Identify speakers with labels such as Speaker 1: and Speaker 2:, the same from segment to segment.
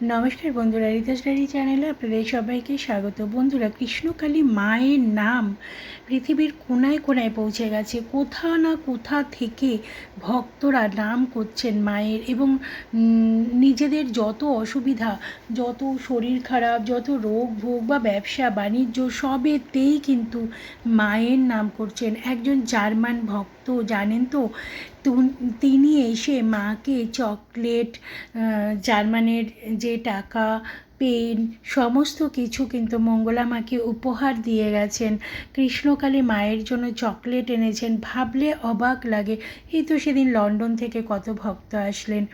Speaker 1: নমস্কার বন্ধুরা, রিতাস ডায়েরি চ্যানেলে আপনাদের সবাইকে স্বাগত। বন্ধুরা, কৃষ্ণকালী মায়ের নাম পৃথিবীর কোনায় কোনায় পৌঁছে গেছে। কোথা না কোথা থেকে ভক্তরা নাম করছেন মায়ের এবং নিজেদের যত অসুবিধা, যত শরীর খারাপ, যত রোগ, ভোগ বা ব্যবসা, বাণিজ্য, সবেতেই কিন্তু মায়ের নাম করছেন। একজন জার্মান ভক্ত, জানেন তো? তিনি এসে মাকে চকলেট জার্মানের যে টাকা, পেন, সমস্ত কিছু কিন্তু মঙ্গলা মাকে উপহার দিয়ে গেছেন। কৃষ্ণকালী মায়ের জন্য চকলেট এনেছেন। ভাবলে অবাক লাগে। এই তো সেদিন লন্ডন থেকে কত ভক্ত আসলেন।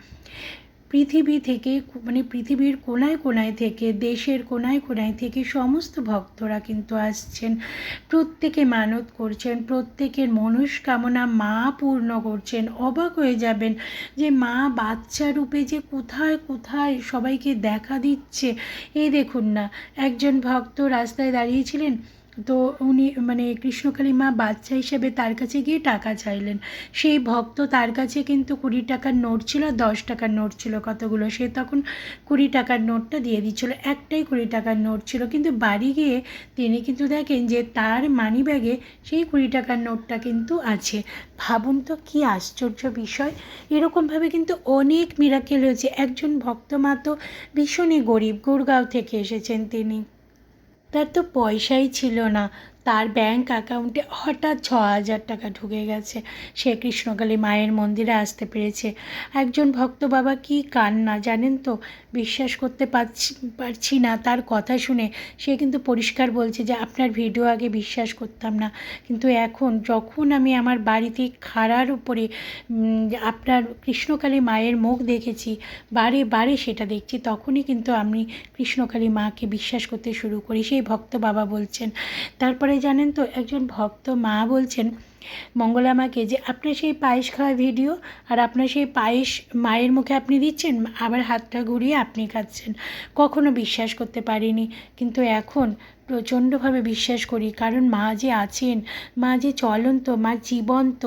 Speaker 1: পৃথিবী থেকে মানে পৃথিবীর কোনায় কোনায় থেকে, দেশের কোনায় কোনায় থেকে সমস্ত ভক্তরা কিন্তু আসছেন। প্রত্যেকে মানত করছেন, প্রত্যেকের মনস্কামনা মা পূর্ণ করছেন। অবাক হয়ে যাবেন যে মা বাচ্চা রূপে যে কোথায় কোথায় সবাইকে দেখা দিচ্ছে। এই দেখুন না, একজন ভক্ত রাস্তায় দাঁড়িয়েছিলেন তো উনি মানে কৃষ্ণকালী মা বাচ্চা হিসেবে তার কাছে গিয়ে টাকা চাইলেন। সেই ভক্ত তার কাছে কিন্তু কুড়ি টাকার নোট ছিল, দশ টাকার নোট ছিল কতগুলো, সে তখন কুড়ি টাকার নোটটা দিয়ে দিচ্ছিল, একটাই কুড়ি টাকার নোট ছিল। কিন্তু বাড়ি গিয়ে তিনি কিন্তু দেখেন যে তার মানি ব্যাগে সেই কুড়ি টাকার নোটটা কিন্তু আছে। ভাবুন তো কী আশ্চর্য বিষয়। এরকমভাবে কিন্তু অনেক মিরাকেল হয়েছে। একজন ভক্ত মা তো ভীষণই গরিব, গুড়গাঁও থেকে এসেছেন তিনি। তার তো পয়সাই ছিল না। তার ব্যাংক অ্যাকাউন্টে হঠাৎ ছ হাজার টাকা ঢুকে গেছে। সে কৃষ্ণকালী মায়ের মন্দিরে আসতে পেরেছে। একজন ভক্ত বাবা কি কান্না জানেন তো? বিশ্বাস করতে পারছি পারছি না। তার কথা শুনে সে কিন্তু পরিষ্কার বলছে যে, আপনার ভিডিও আগে বিশ্বাস করতাম না। কিন্তু এখন যখন আমি আমার বাড়িতে খাড়ার উপরে আপনার কৃষ্ণকালী মায়ের মুখ দেখেছি, বারে বারে সেটা দেখছি, তখনই কিন্তু আমি কৃষ্ণকালী মাকে বিশ্বাস করতে শুরু করি। সেই ভক্ত বাবা বলছেন। তারপরে জানেন তো একজন ভক্ত মা বলছেন মঙ্গলা মাকে যে আপনার সেই পায়েস খাওয়া ভিডিও আর আপনার সেই পায়েস মায়ের মুখে আপনি দিচ্ছেন, আবার হাতটা ঘুরিয়ে আপনি খাচ্ছেন। কখনো বিশ্বাস করতে পারিনি, কিন্তু এখন প্রচণ্ডভাবে বিশ্বাস করি, কারণ মা যে আছেন, মা যে চলন্ত, মা জীবন্ত,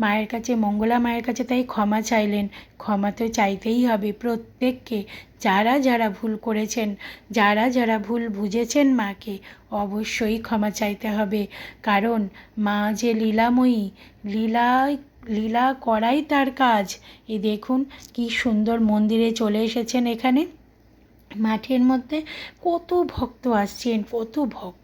Speaker 1: মায়ের কাছে, মঙ্গলা মায়ের কাছে তাই ক্ষমা চাইলেন। ক্ষমা তো চাইতেই হবে প্রত্যেককে, যারা যারা ভুল করেছেন, যারা যারা ভুল বুঝেছেন মাকে, অবশ্যই ক্ষমা চাইতে হবে। কারণ মা যে লীলাময়ী লীলায়, লীলা করাই তার কাজ। এই দেখুন কি সুন্দর মন্দিরে চলে এসেছেন এখানে। মাঠের মধ্যে কত ভক্ত আসছেন, কত ভক্ত।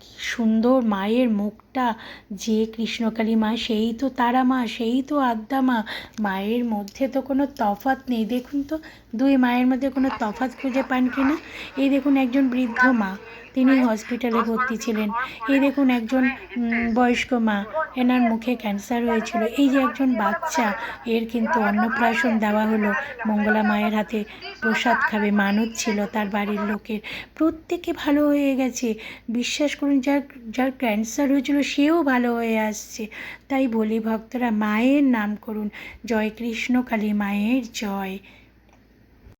Speaker 1: কি সুন্দর মায়ের মুখটা। যে কৃষ্ণকালী মা, সেই তো তারা মা, সেই তো আদ্যা মা। মায়ের মধ্যে তো কোনো তফাত নেই। দেখুন তো, দুই মায়ের মধ্যে কোনো তফাত খুঁজে পান কি না এই দেখুন একজন বৃদ্ধ মা, তিনি হসপিটালে ভর্তি ছিলেন। এই দেখুন একজন বয়স্ক মা। এনার মুখে ক্যান্সার হয়েছিল। এই যে একজন বাচ্চা, এর কিন্তু অন্নপ্রাশন দেওয়া হলো। মঙ্গলা মায়ের হাতে প্রসাদ খাবে মানত ছিল তার বাড়ির লোকের। প্রত্যেকে ভালো হয়ে গেছে। বিশ্বাস করুন, যার যার ক্যান্সার হয়েছিল, সেও ভালো হয়ে আসছে। তাই বলি, ভক্তরা, মায়ের নাম করুন। জয় কৃষ্ণ কালী, মায়ের জয়।